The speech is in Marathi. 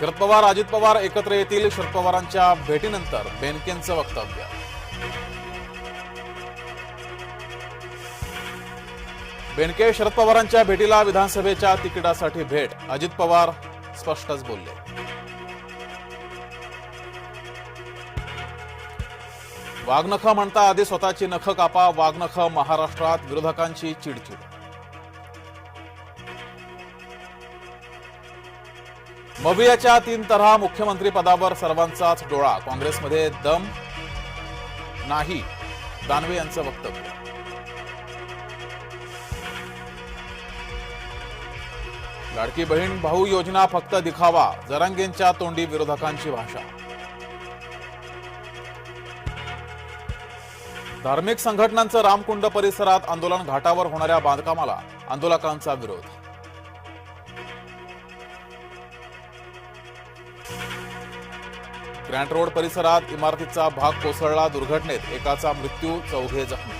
शरद पवार अजित पवार एकत्र येतील शरद पवारांच्या भेटीनंतर. बेनकेंचं वक्तव्य. बेनके शरद पवारांच्या भेटीला विधानसभेच्या तिकिटासाठी भेट. अजित पवार स्पष्टच बोलले. वाघनखं म्हणता आधी स्वतःची नख कापा. वाघनखं महाराष्ट्रात विरोधकांची चिडचिड. मवियाच्या तीन तऱ्हा मुख्यमंत्रीपदावर सर्वांचाच डोळा. काँग्रेसमध्ये दम नाही दानवे यांचं वक्तव्य. लाडकी बहीण भाऊ योजना फक्त दिखावा जरांगेंच्या तोंडी विरोधकांची भाषा. धार्मिक संघटनांचं रामकुंड परिसरात आंदोलन घाटावर होणाऱ्या बांधकामाला आंदोलकांचा विरोध. ग्रँट रोड परिसरात इमारतीचा भाग कोसळला. दुर्घटनेत एकाचा मृत्यू चौघे जखमी.